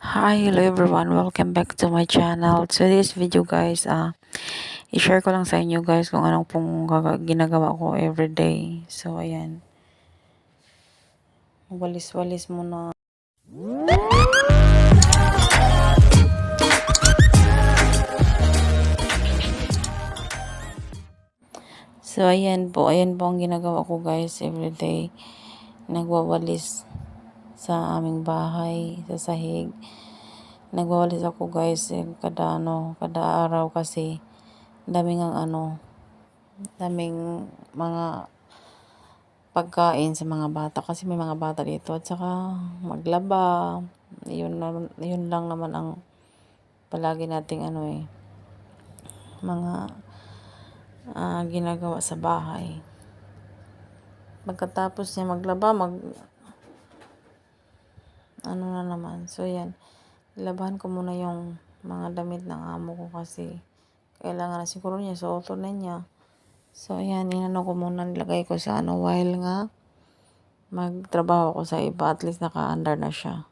Hi, hello everyone. Welcome back to my channel. So this video guys, ah i-share ko lang sa inyo guys kung anong pong ginagawa ko everyday. So ayan. Walis-walis muna. So ayan po, ayan po ang ginagawa ko guys everyday. Nagwawalis sa aming bahay, sa sahig. Nagwawalis ako guys eh, kada ano, kada araw kasi daming ang ano, daming mga pagkain sa mga bata kasi may mga bata dito at saka maglaba. Yun, naman- yun lang naman ang palagi nating ano eh, mga ah, ginagawa sa bahay. Pagkatapos niya maglaba, mag ano na naman. So yan, labahan ko muna yung mga damit ng amo ko kasi kailangan na siguro niya suoto na niya. So yan, inano ko muna nilagay ko sa ano while nga magtrabaho ko sa iba at least naka-under na siya.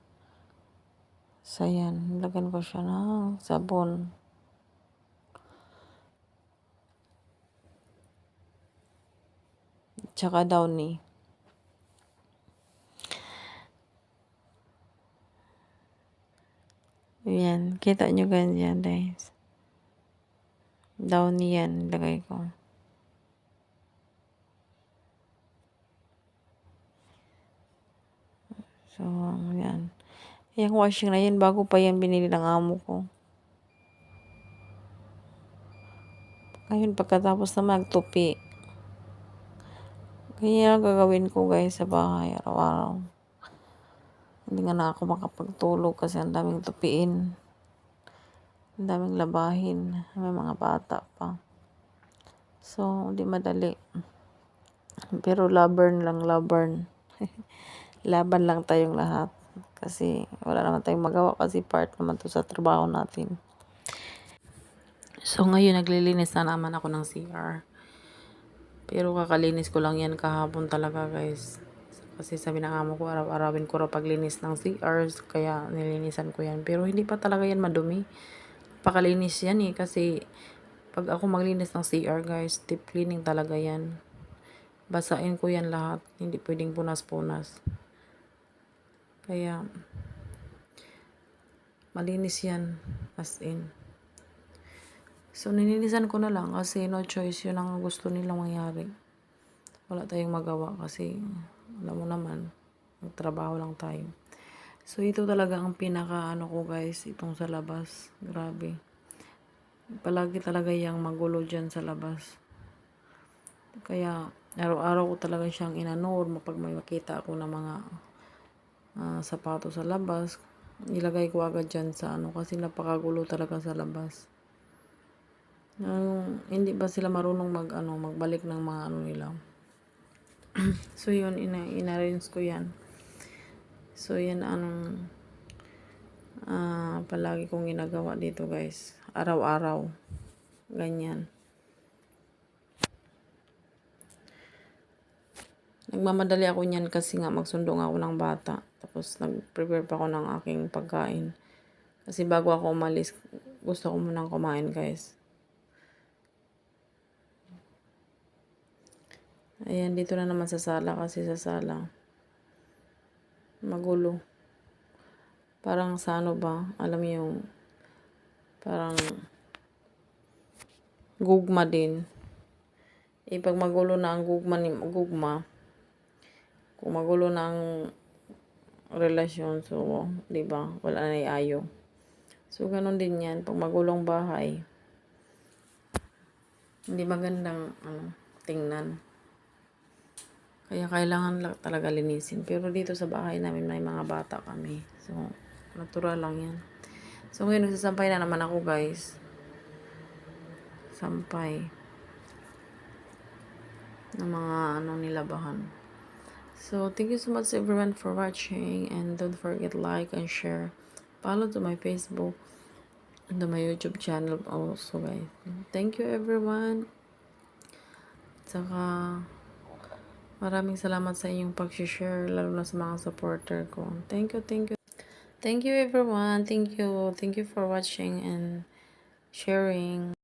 So yan, nilagyan ko siya ng sabon. Tsaka downy. Yan, kita nyo ganyan guys. Downy yan, lagay ko. So, yan. Yung washing na yan, bago pa yan binili ng amo ko. Ngayon, pagkatapos na magtupi, ganyan ang gagawin ko guys sa bahay araw-araw. Hindi nga na ako makapagtulog kasi ang daming tupiin. Ang daming labahin. May mga bata pa. So, hindi madali. Pero labern lang, labern. Laban lang tayong lahat. Kasi wala naman tayong magawa kasi part naman to sa trabaho natin. So, ngayon naglilinis na naman ako ng CR. Pero kakalinis ko lang yan kahapon talaga guys. Kasi sabi ng amo ko, araw-arawin ko raw paglinis ng CRs. Kaya nilinisan ko yan. Pero hindi pa talaga yan madumi. Pakalinis yan eh. Kasi pag ako maglinis ng CR guys, deep cleaning talaga yan. Basain ko yan lahat. Hindi pwedeng punas-punas. Kaya, malinis yan. As in. So, nilinisan ko na lang kasi no choice yun ang gusto nilang mangyari. Wala tayong magawa kasi alam mo naman, magtrabaho lang tayo. So, ito talaga ang pinaka ano ko guys, itong sa labas. Grabe. Palagi talaga yung magulo dyan sa labas. Kaya, araw-araw ko talaga siyang inanood pag may makita ako ng mga ah, sapatos sa labas. Ilagay ko agad dyan sa ano kasi napakagulo talaga sa labas. Yung, hindi ba sila marunong mag ano magbalik ng mga ano nila so yun ina inarrange ko yan. So yan anong ah palagi kong ginagawa dito guys. Araw-araw. Ganyan. Nagmamadali ako niyan kasi nga magsundo nga ako ng bata. Tapos nag-prepare pa ako ng aking pagkain. Kasi bago ako umalis gusto ko munang kumain guys Ayan, dito na naman sa sala kasi sa sala. Magulo. Parang sa ano ba, alam mo yung parang gugma din. Eh, pag magulo na ang gugma, ni, gugma, kung magulo na ang relasyon, so, di ba, wala na iayo. So, ganun din yan. Pag magulong bahay, hindi magandang ano, tingnan. Kaya kailangan lang talaga linisin. Pero dito sa bahay namin may mga bata kami. So, natural lang yan. So, ngayon nagsasampay na naman ako guys. Sampay. Ng mga ano nilabahan. So, thank you so much everyone for watching. And don't forget like and share. Follow to my Facebook and to my YouTube channel also guys. Thank you everyone. Saka, Maraming salamat sa inyong pag-share, lalo na sa mga supporter ko. Thank you, thank you. Thank you everyone. Thank you. Thank you for watching and sharing.